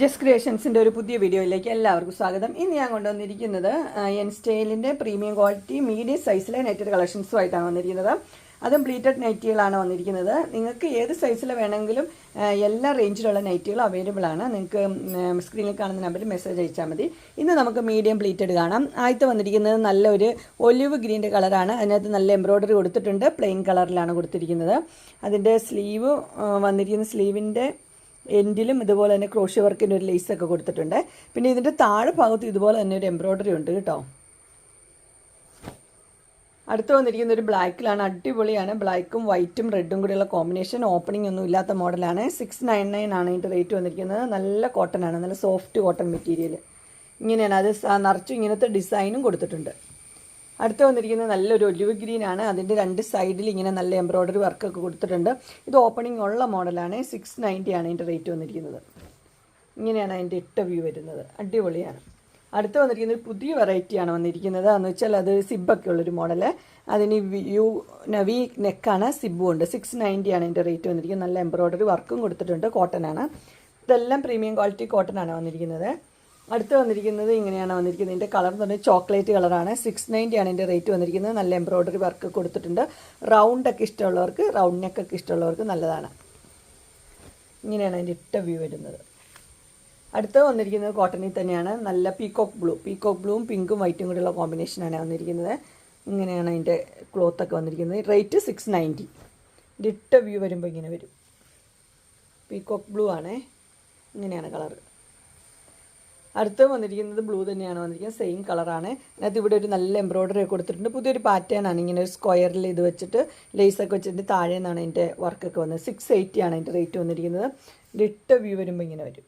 Just ക്രിയേഷൻസിന്റെ ഒരു പുതിയ വീഡിയോയിലേക്ക് എല്ലാവർക്കും സ്വാഗതം. ഇന്ന് ഞാൻ കൊണ്ടുവന്നിരിക്കുന്നത് എൻ സ്റ്റൈലിന്റെ പ്രീമിയം ക്വാളിറ്റി മീഡിയം സൈസിലെ നെറ്റഡ് കളക്ഷൻസുമായിട്ടാണ് വന്നിരിക്കുന്നത്. അതും പ്ലീറ്റഡ് നൈറ്റികളാണ് വന്നിരിക്കുന്നത്. നിങ്ങൾക്ക് ഏത് സൈസിൽ വേണമെങ്കിലും എല്ലാ റേഞ്ചിലുള്ള നൈറ്റികളും അവൈലബിൾ ആണ്. നിങ്ങൾക്ക് സ്ക്രീനിൽ കാണുന്ന നമ്പറിൽ മെസ്സേജ് അയച്ചാൽ മതി. ഇന്ന് നമുക്ക് മീഡിയം പ്ലീറ്റഡ് കാണാം. ആദ്യത്തെ വന്നിരിക്കുന്നത് നല്ലൊരു ഒലിവ് ഗ്രീന്റെ കളറാണ്. അതിനകത്ത് നല്ല എംബ്രോയ്ഡറി കൊടുത്തിട്ടുണ്ട്. പ്ലെയിൻ കളറിലാണ് കൊടുത്തിരിക്കുന്നത്. അതിന്റെ സ്ലീവ് വന്നിരിക്കുന്ന സ്ലീവിന്റെ എൻഡിലും ഇതുപോലെ തന്നെ ക്രോഷ്യ വർക്കിന്റെ ഒരു ലേസൊക്കെ കൊടുത്തിട്ടുണ്ട്. പിന്നെ ഇതിന്റെ താഴെ ഭാഗത്ത് ഇതുപോലെ തന്നെ ഒരു എംബ്രോയ്ഡറി ഉണ്ട് കേട്ടോ. അടുത്ത് വന്നിരിക്കുന്ന ഒരു ബ്ലാക്കിലാണ് അടിപൊളിയാണ്. ബ്ലാക്കും വൈറ്റും റെഡും കൂടിയുള്ള കോമ്പിനേഷൻ ഓപ്പണിംഗ് ഒന്നും ഇല്ലാത്ത മോഡലാണ് സിക്സ് നയൻ നയൻ ആണ് ഇതിന്റെ റേറ്റ് വന്നിരിക്കുന്നത്. നല്ല കോട്ടൺ ആണ്. നല്ല സോഫ്റ്റ് കോട്ടൺ മെറ്റീരിയൽ ഇങ്ങനെയാണ് അത് നിറച്ചും ഇങ്ങനത്തെ ഡിസൈനും കൊടുത്തിട്ടുണ്ട്. അടുത്ത് വന്നിരിക്കുന്നത് നല്ലൊരു ഒലിവ് ഗ്രീൻ ആണ്. അതിന്റെ രണ്ട് സൈഡിൽ ഇങ്ങനെ നല്ല എംബ്രോയ്ഡറി വർക്കൊക്കെ കൊടുത്തിട്ടുണ്ട്. ഇത് ഓപ്പണിംഗ് ഉള്ള മോഡലാണ് സിക്സ് നയന്റി ആണ് ഇതിന്റെ റേറ്റ് വന്നിരിക്കുന്നത്. ഇങ്ങനെയാണ് അതിന്റെ ഇട്ട വ്യൂ വരുന്നത്. അടിപൊളിയാണ്. അടുത്ത് വന്നിരിക്കുന്നത് പുതിയ വെറൈറ്റിയാണ് വന്നിരിക്കുന്നത്. എന്ന് വെച്ചാൽ അത് സിബൊക്കെ ഉള്ളൊരു മോഡൽ അതിന് വ്യൂ വി നെക്കാണ് സിബും ഉണ്ട്. സിക്സ് നയന്റി ആണ് ഇതിന്റെ റേറ്റ് വന്നിരിക്കുന്നത്. നല്ല എംബ്രോയ്ഡറി വർക്കും കൊടുത്തിട്ടുണ്ട്. കോട്ടൺ ആണ്. ഇതെല്ലാം പ്രീമിയം ക്വാളിറ്റി കോട്ടൺ ആണ് വന്നിരിക്കുന്നത്. അടുത്ത് വന്നിരിക്കുന്നത് ഇങ്ങനെയാണ് വന്നിരിക്കുന്നത്. ഇതിന്റെ കളർ എന്ന് പറഞ്ഞാൽ ചോക്ലേറ്റ് കളറാണ്. സിക്സ് നയന്റി ആണ് ഇതിന്റെ റേറ്റ് വന്നിരിക്കുന്നത്. നല്ല എംബ്രോയ്ഡറി വർക്ക് കൊടുത്തിട്ടുണ്ട്. റൗണ്ട് ഒക്കെ ഇഷ്ടമുള്ളവർക്ക് റൗണ്ട് നെക്കൊക്കെ ഇഷ്ടമുള്ളവർക്ക് നല്ലതാണ്. ഇങ്ങനെയാണ് അതിന്റെ ഇട്ട വ്യൂ വരുന്നത്. അടുത്ത് വന്നിരിക്കുന്നത് കോട്ടണിൽ തന്നെയാണ്. നല്ല പീകോക്ക് ബ്ലൂ പീകോക്ക് ബ്ലൂവും പിങ്കും വൈറ്റും കൂടെയുള്ള കോമ്പിനേഷനാണ് വന്നിരിക്കുന്നത്. ഇങ്ങനെയാണ് അതിന്റെ ക്ലോത്തൊക്കെ വന്നിരിക്കുന്നത്. റേറ്റ് സിക്സ് നയന്റി ഇട്ട വ്യൂ വരുമ്പോൾ ഇങ്ങനെ വരും. പീകോക്ക് ബ്ലൂ ആണേ. ഇങ്ങനെയാണ് കളറ്. അടുത്ത് വന്നിരിക്കുന്നത് ബ്ലൂ തന്നെയാണ് വന്നിരിക്കുന്നത്. സെയിം കളറാണ്. അതിനകത്ത് ഇവിടെ ഒരു നല്ല എംബ്രോയ്ഡറി ഒക്കെ കൊടുത്തിട്ടുണ്ട്. പുതിയൊരു പാറ്റേൺ ആണ്. ഇങ്ങനെ ഒരു സ്ക്വയറിൽ ഇത് വെച്ചിട്ട് ലേസൊക്കെ വെച്ചിട്ട് താഴെ നിന്നാണ് അതിന്റെ വർക്കൊക്കെ വന്നത്. സിക്സ് എയ്റ്റി ആണ് അതിന്റെ റേറ്റ് വന്നിരിക്കുന്നത്. ഇട്ട വ്യൂ വരുമ്പോൾ ഇങ്ങനെ വരും.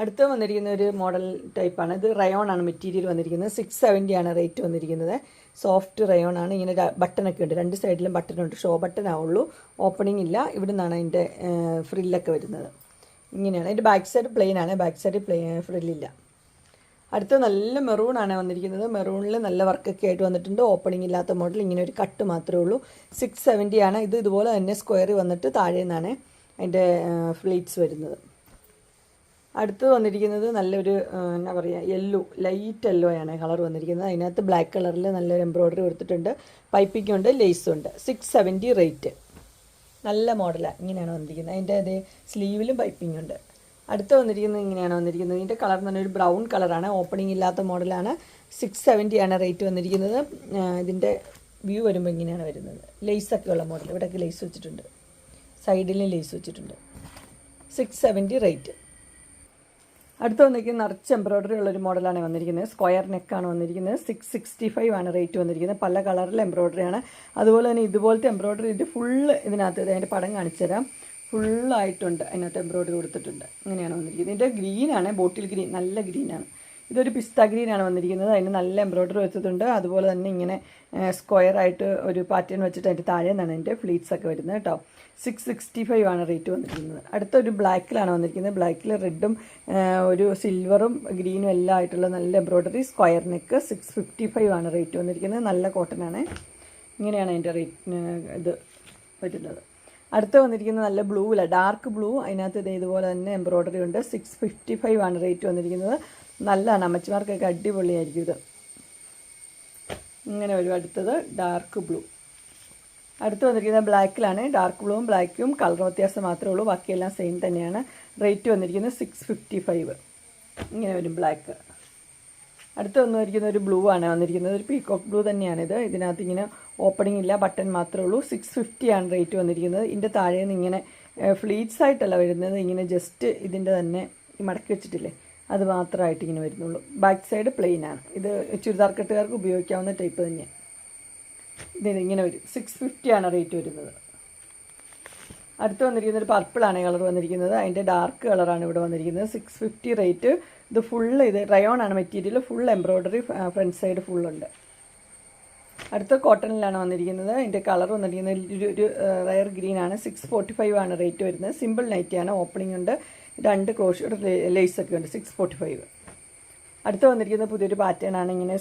അടുത്ത് വന്നിരിക്കുന്ന ഒരു മോഡൽ ടൈപ്പാണ് ഇത് റയോൺ ആണ് മെറ്റീരിയൽ വന്നിരിക്കുന്നത്. സിക്സ് സെവന്റി ആണ് റേറ്റ് വന്നിരിക്കുന്നത്. സോഫ്റ്റ് റയോൺ ആണ്. ഇങ്ങനെ ബട്ടണൊക്കെ ഉണ്ട്. രണ്ട് സൈഡിലും ബട്ടൺ ഉണ്ട്. ഷോ ബട്ടൺ ആവുള്ളൂ ഓപ്പണിംഗ് ഇല്ല. ഇവിടെ നിന്നാണ് അതിന്റെ ഫ്രില്ലൊക്കെ വരുന്നത്. ഇങ്ങനെയാണ്. അതിന്റെ ബാക്ക് സൈഡ് പ്ലെയിൻ ആണ്. ബാക്ക് സൈഡ് പ്ലെയിൻ ഫ്രില്ലില്ല അടുത്ത നല്ല മെറൂൺ ആണ് വന്നിരിക്കുന്നത്. മെറൂണിൽ നല്ല വർക്കൊക്കെ ആയിട്ട് വന്നിട്ടുണ്ട്. ഓപ്പണിംഗ് ഇല്ലാത്ത മോഡൽ ഇങ്ങനെ ഒരു കട്ട് മാത്രമേ ഉള്ളൂ. സിക്സ് സെവന്റി ആണ്. ഇത് ഇതുപോലെ തന്നെ സ്ക്വയർ വന്നിട്ട് താഴെ നിന്നാണ് അതിന്റെ ഫ്ലീറ്റ്സ് വരുന്നത്. അടുത്ത് വന്നിരിക്കുന്നത് നല്ലൊരു എന്താ പറയുക യെല്ലോ ലൈറ്റ് യെല്ലോ ആണ് കളർ വന്നിരിക്കുന്നത്. അതിനകത്ത് ബ്ലാക്ക് കളറിൽ നല്ലൊരു എംബ്രോയ്ഡറി കൊടുത്തിട്ടുണ്ട്. പൈപ്പിങ്ങുണ്ട് ഉണ്ട് ലേസും ഉണ്ട്. സിക്സ് സെവന്റി റേറ്റ് നല്ല മോഡലാണ് ഇങ്ങനെയാണ് വന്നിരിക്കുന്നത്. അതിന്റെ അതേ സ്ലീവിലും പൈപ്പിംഗ് ഉണ്ട്. അടുത്ത് വന്നിരിക്കുന്നത് ഇങ്ങനെയാണ് വന്നിരിക്കുന്നത്. ഇതിന്റെ കളർ എന്ന് പറഞ്ഞാൽ ഒരു ബ്രൗൺ കളറാണ്. ഓപ്പണിംഗ് ഇല്ലാത്ത മോഡലാണ്. സിക്സ് സെവന്റിയാണ് റേറ്റ് വന്നിരിക്കുന്നത്. ഇതിന്റെ വ്യൂ വരുമ്പോൾ ഇങ്ങനെയാണ് വരുന്നത്. ലേസൊക്കെ ഉള്ള മോഡൽ. ഇവിടെയൊക്കെ ലേസ് വെച്ചിട്ടുണ്ട്. സൈഡിലും ലേസ് വെച്ചിട്ടുണ്ട്. Six seventy rate. അടുത്ത് വന്നിരിക്കുന്നത് നിറച്ച് എംബ്രോയ്ഡറി ഉള്ളൊരു മോഡലാണ് വന്നിരിക്കുന്നത്. സ്ക്വയർ നെക്കാണ് വന്നിരിക്കുന്നത്. സിക്സ് സിക്സ്റ്റി ഫൈവ് ആണ് റേറ്റ് വന്നിരിക്കുന്നത്. പല കളറിൽ എംബ്രോയ്ഡറി ആണ്. അതുപോലെ തന്നെ ഇതുപോലത്തെ എംബ്രോയ്ഡറി ഇത് ഫുള്ള് ഇതിനകത്ത് ഇത് അതിന്റെ പടം കാണിച്ചു തരാം. ഫുള്ളായിട്ടുണ്ട് അതിനകത്ത് എംബ്രോയ്ഡറി കൊടുത്തിട്ടുണ്ട്. അങ്ങനെയാണ് വന്നിരിക്കുന്നത്. ഇതിന്റെ ഗ്രീനാണ് ബോട്ടിൽ ഗ്രീൻ നല്ല ഗ്രീനാണ് ഇതൊരു പിസ്ത ഗ്രീനാണ് വന്നിരിക്കുന്നത്. അതിന് നല്ല എംബ്രോയ്ഡറി വെച്ചിട്ടുണ്ട്. അതുപോലെ തന്നെ ഇങ്ങനെ സ്ക്വയർ ആയിട്ട് ഒരു പാറ്റേൺ വെച്ചിട്ട് അതിന്റെ താഴെ നിന്നാണ് അതിന്റെ ഫ്ലീറ്റ്സ് ഒക്കെ വരുന്നത് കേട്ടോ. സിക്സ് സിക്സ്റ്റി ഫൈവ് ആണ് റേറ്റ് വന്നിരിക്കുന്നത്. അടുത്തൊരു ബ്ലാക്കിലാണ് വന്നിരിക്കുന്നത്. ബ്ലാക്കിൽ റെഡും ഒരു സിൽവറും ഗ്രീനും എല്ലാം ആയിട്ടുള്ള നല്ല embroidery. Square neck six fifty five ആണ് റേറ്റ് വന്നിരിക്കുന്നത്. നല്ല കോട്ടൺ ആണ്. ഇങ്ങനെയാണ് അതിന്റെ റേറ്റ് ഇത് വരുന്നത്. അടുത്ത് വന്നിരിക്കുന്നത് നല്ല ബ്ലൂ അല്ല ഡാർക്ക് ബ്ലൂ. അതിനകത്ത് ഇത് ഇതുപോലെ തന്നെ എംബ്രോയ്ഡറി ഉണ്ട്. സിക്സ് ഫിഫ്റ്റി ഫൈവ് ആണ് റേറ്റ് വന്നിരിക്കുന്നത്. നല്ലതാണ്. അമ്മച്ചിമാർക്കൊക്കെ അടിപൊളിയായിരിക്കും ഇത്. ഇങ്ങനെ വരും. അടുത്തത് ഡാർക്ക് ബ്ലൂ അടുത്ത് വന്നിരിക്കുന്നത് ബ്ലാക്കിലാണ് ഡാർക്ക് ബ്ലൂവും ബ്ലാക്കും കളർ വ്യത്യാസം മാത്രമേ ഉള്ളൂ. ബാക്കിയെല്ലാം സെയിം തന്നെയാണ്. റേറ്റ് വന്നിരിക്കുന്നത് സിക്സ് ഫിഫ്റ്റി ഫൈവ് ഇങ്ങനെ വരും ബ്ലാക്ക് അടുത്ത് വന്നിരിക്കുന്ന ഒരു ബ്ലൂ ആണ്. വന്നിരിക്കുന്നത് ഒരു പീകോക്ക് ബ്ലൂ തന്നെയാണിത് ഇതിനകത്ത് ഇങ്ങനെ ഓപ്പണിംഗ് ഇല്ല ബട്ടൺ മാത്രമേ ഉള്ളൂ. സിക്സ് ഫിഫ്റ്റി ആണ് റേറ്റ് വന്നിരിക്കുന്നത്. ഇതിന്റെ താഴെ നിന്ന് ഇങ്ങനെ ഫ്ലീറ്റ്സ് ആയിട്ടല്ല വരുന്നത്. ഇങ്ങനെ ജസ്റ്റ് ഇതിന്റെ തന്നെ മടക്കി വെച്ചിട്ടില്ലേ? അത് മാത്രമായിട്ട് ഇങ്ങനെ വരുന്നുള്ളൂ. ബാക്ക് സൈഡ് പ്ലെയിൻ ആണ്. ഇത് ചുരിദാർ കെട്ടുകാർക്ക് ഉപയോഗിക്കാവുന്ന ടൈപ്പ് തന്നെയാണ് ഇത് ഇങ്ങനെ വരും. സിക്സ് ഫിഫ്റ്റി ആണ് റേറ്റ് വരുന്നത്. അടുത്ത് വന്നിരിക്കുന്ന ഒരു പർപ്പിളാണ് കളർ വന്നിരിക്കുന്നത്. അതിന്റെ ഡാർക്ക് കളറാണ് ഇവിടെ വന്നിരിക്കുന്നത്. സിക്സ് ഫിഫ്റ്റി റേറ്റ് ഇത് ഫുള്ള് ഇത് റയോൺ ആണ് material full embroidery front side ഫുള്ളുണ്ട് അടുത്ത കോട്ടണിലാണ് വന്നിരിക്കുന്നത്. അതിന്റെ കളർ വന്നിരിക്കുന്നത് ഒരു റയർ ഗ്രീൻ ആണ്. സിക്സ് ഫോർട്ടി ഫൈവ് ആണ് റേറ്റ് വരുന്നത്. സിമ്പിൾ നൈറ്റിയാണ് ഓപ്പണിംഗ് ഉണ്ട്. രണ്ട് ക്രോഷ് ലേസ് ഒക്കെ ഉണ്ട് സിക്സ് ഫോർട്ടി ഫൈവ് അടുത്ത് വന്നിരിക്കുന്ന പുതിയൊരു പാറ്റേൺ ആണ് ഇങ്ങനെ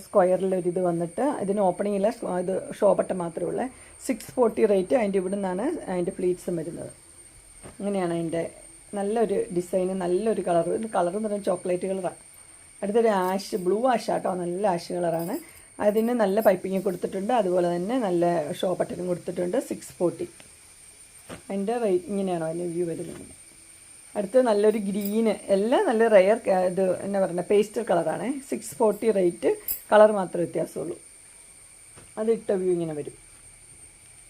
ഇത് വന്നിട്ട് ഇതിന് ഓപ്പണിംഗ് ഇല്ല ഇത് ഷോപ്പട്ട മാത്രമേ ഉള്ളൂ. സിക്സ് ഫോർട്ടി റേറ്റ് അതിന്റെ ഇവിടെ നിന്നാണ് അതിന്റെ ഫ്ലീറ്റ്സും വരുന്നത്. ഇങ്ങനെയാണ് അതിന്റെ നല്ലൊരു ഡിസൈൻ നല്ലൊരു കളർ കളർ എന്ന് പറയുന്നത് ചോക്ലേറ്റ് കളറാണ് അടുത്തൊരു ആഷ് ബ്ലൂ ആഷ് ആട്ടോ നല്ല ആഷ് കളറാണ് അതിന് നല്ല പൈപ്പിങ്ങും കൊടുത്തിട്ടുണ്ട്. അതുപോലെ തന്നെ നല്ല ഷോപ്പട്ടനും കൊടുത്തിട്ടുണ്ട് സിക്സ് ഫോർട്ടി അതിന്റെ റേറ്റ് ഇങ്ങനെയാണോ അതിന്റെ വ്യൂ വരുന്നത്? അടുത്ത് നല്ലൊരു ഗ്രീന്. എല്ലാം നല്ല റയർ ഇത് എന്നാ പറയുന്നത് പേസ്റ്റൽ കളറാണ് സിക്സ് ഫോർട്ടി റേറ്റ് കളർ മാത്രമേ വ്യത്യാസമുള്ളൂ. അത് ഇട്ട വ്യൂ ഇങ്ങനെ വരും.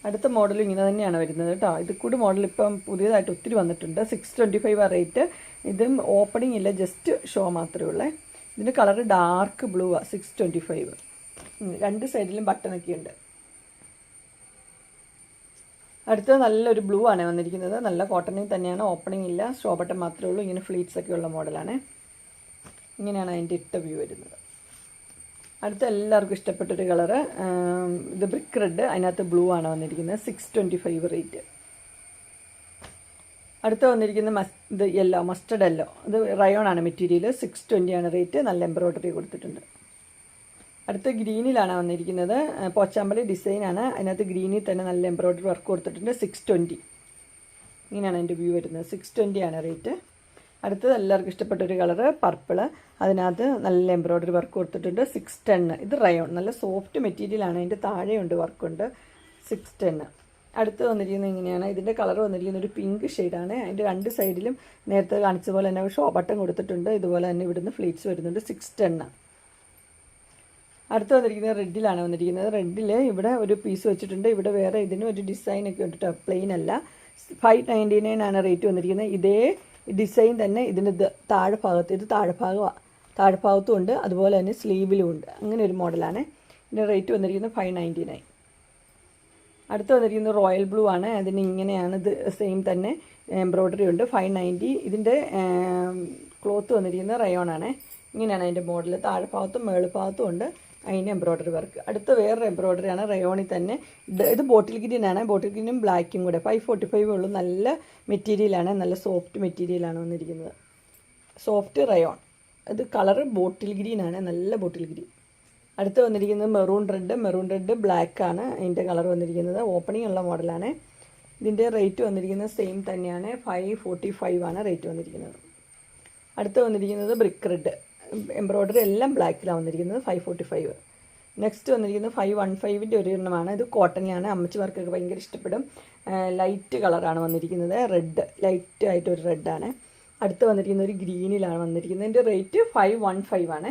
അടുത്ത മോഡൽ ഇങ്ങനെ തന്നെയാണ് വരുന്നത് കേട്ടോ. ഇത് കൂടി മോഡൽ ഇപ്പം പുതിയതായിട്ട് ഒത്തിരി വന്നിട്ടുണ്ട്. സിക്സ് ട്വന്റി ഫൈവ് ആ റേറ്റ് ഇതും ഓപ്പണിംഗ് ഇല്ല ജസ്റ്റ് ഷോ മാത്രമേ ഉള്ളേ. ഇതിന്റെ കളർ ഡാർക്ക് ബ്ലൂ ആണ് സിക്സ് ട്വന്റി ഫൈവ് രണ്ട് സൈഡിലും ബട്ടണൊക്കെ ഉണ്ട്. അടുത്തത് നല്ലൊരു ബ്ലൂ ആണ് വന്നിരിക്കുന്നത്. നല്ല കോട്ടണിൽ തന്നെയാണ്. ഓപ്പണിംഗ് ഇല്ല. സ്റ്റോ ബട്ടൺ മാത്രമേ ഉള്ളൂ. ഇങ്ങനെ ഫ്ലീറ്റ്സ് ഒക്കെ ഉള്ള മോഡലാണ് ഇങ്ങനെയാണ് അതിന്റെ ഇട്ട വ്യൂ വരുന്നത്. അടുത്ത എല്ലാവർക്കും ഇഷ്ടപ്പെട്ടൊരു കളറ് ഇത് ബ്രിക്ക് റെഡ് അതിനകത്ത് ബ്ലൂ ആണ് വന്നിരിക്കുന്നത്. സിക്സ് ട്വന്റി ഫൈവ് റേറ്റ് അടുത്ത വന്നിരിക്കുന്ന മസ് ഇത് യെല്ലോ മസ്റ്റർഡ് യെല്ലോ ഇത് റയോൺ ആണ് മെറ്റീരിയൽ സിക്സ് ട്വന്റി ആണ് റേറ്റ് നല്ല എംബ്രോയ്ഡറി കൊടുത്തിട്ടുണ്ട്. അടുത്ത ഗ്രീനിലാണ് വന്നിരിക്കുന്നത്. പോച്ചാമ്പലി ഡിസൈനാണ് അതിനകത്ത് ഗ്രീനിൽ തന്നെ നല്ല എംബ്രോയ്ഡറി വർക്ക് കൊടുത്തിട്ടുണ്ട്. സിക്സ് ട്വന്റി ഇങ്ങനെയാണ് എന്റെ വ്യൂ വരുന്നത്. സിക്സ് ട്വന്റി ആണ് റേറ്റ് അടുത്തത് എല്ലാവർക്കും ഇഷ്ടപ്പെട്ടൊരു കളറ് പർപ്പിൾ അതിനകത്ത് നല്ല എംബ്രോയ്ഡറി വർക്ക് കൊടുത്തിട്ടുണ്ട്. സിക്സ് ടെന്ന് ഇത് റയോൺ നല്ല സോഫ്റ്റ് മെറ്റീരിയലാണ് അതിന്റെ താഴെയുണ്ട് വർക്കുണ്ട് സിക്സ് ടെണ്ണ് അടുത്ത് വന്നിരിക്കുന്നത് ഇങ്ങനെയാണ്. ഇതിന്റെ കളർ വന്നിരിക്കുന്നത് ഒരു പിങ്ക് ഷെയ്ഡാണ് അതിന്റെ രണ്ട് സൈഡിലും നേരത്തെ കാണിച്ച പോലെ തന്നെ ഷോ ബട്ടൺ കൊടുത്തിട്ടുണ്ട്. ഇതുപോലെ തന്നെ ഇവിടുന്ന് ഫ്ലീറ്റ്സ് വരുന്നുണ്ട്. സിക്സ് ടെന്ന് അടുത്ത് വന്നിരിക്കുന്നത് റെഡിലാണ് വന്നിരിക്കുന്നത്. റെഡിൽ ഇവിടെ ഒരു പീസ് വെച്ചിട്ടുണ്ട്. ഇവിടെ വേറെ ഇതിന് ഒരു ഡിസൈൻ ഒക്കെ ഉണ്ട് പ്ലെയിൻ അല്ല. ഫൈവ് നയന്റി നയൻ ആണ് റേറ്റ് വന്നിരിക്കുന്നത്. ഇതേ ഡിസൈൻ തന്നെ ഇതിന് ഇത് താഴെ ഭാഗത്ത് ഇത് താഴെ ഭാഗമാണ് താഴെ ഭാഗത്തും ഉണ്ട്. അതുപോലെ തന്നെ സ്ലീവിലും ഉണ്ട്. അങ്ങനെ ഒരു മോഡലാണ് ഇതിന്റെ റേറ്റ് വന്നിരിക്കുന്നത് ഫൈവ് നയന്റി നയൻ അടുത്ത് വന്നിരിക്കുന്നത് റോയൽ ബ്ലൂ ആണ്. അതിന് ഇങ്ങനെയാണ് ഇത് സെയിം തന്നെ എംബ്രോയ്ഡറി ഉണ്ട്. ഫൈവ് നയന്റി ഇതിന്റെ ക്ലോത്ത് വന്നിരിക്കുന്നത് റയോൺ ആണ്. ഇങ്ങനെയാണ് അതിന്റെ മോഡൽ താഴെ ഭാഗത്തും മേൾ ഭാഗത്തും ഉണ്ട്. അതിന് എംബ്രോയ്ഡറി വർക്ക് അടുത്ത വേറൊരു എംബ്രോയ്ഡറി ആണ് തന്നെ. ഇത് ബോട്ടിൽ ഗ്രീനാണ് ബോട്ടിൽ ഗ്രീനും ബ്ലാക്കും കൂടെ. ഫൈവ് ഫോർട്ടി ഫൈവ് ഉള്ളൂ. നല്ല മെറ്റീരിയലാണ് നല്ല സോഫ്റ്റ് മെറ്റീരിയലാണ് വന്നിരിക്കുന്നത്. സോഫ്റ്റ് റയോൺ ഇത് കളറ് ബോട്ടിൽ ഗ്രീനാണ് നല്ല ബോട്ടിൽ ഗ്രീൻ അടുത്ത് വന്നിരിക്കുന്നത് maroon red maroon red black ആണ് അതിന്റെ കളർ വന്നിരിക്കുന്നത്. ഓപ്പണിംഗ് ഉള്ള മോഡലാണ് ഇതിന്റെ റേറ്റ് വന്നിരിക്കുന്നത് സെയിം തന്നെയാണ്. ഫൈവ് ഫോർട്ടി ഫൈവ് ആണ് റേറ്റ് വന്നിരിക്കുന്നത്. അടുത്ത് വന്നിരിക്കുന്നത് ബ്രിക്ക് റെഡ് എംബ്രോയ്ഡറി എല്ലാം ബ്ലാക്കിലാണ് വന്നിരിക്കുന്നത് ഫൈവ് ഫോർട്ടി ഫൈവ് നെക്സ്റ്റ് വന്നിരിക്കുന്നത് ഫൈവ് വൺ ഫൈവിന്റെ ഒരു എണ്ണമാണ്. ഇത് കോട്ടണിലാണ്. അമ്മച്ചിമാർക്കൊക്കെ ഭയങ്കര ഇഷ്ടപ്പെടും. ലൈറ്റ് കളറാണ് വന്നിരിക്കുന്നത്. റെഡ് ലൈറ്റ് ആയിട്ടൊരു റെഡാണ് അടുത്ത് വന്നിരിക്കുന്ന ഒരു ഗ്രീനിലാണ് വന്നിരിക്കുന്നത്. ഇതിന്റെ റേറ്റ് ഫൈവ് വൺ ഫൈവ് ആണ്.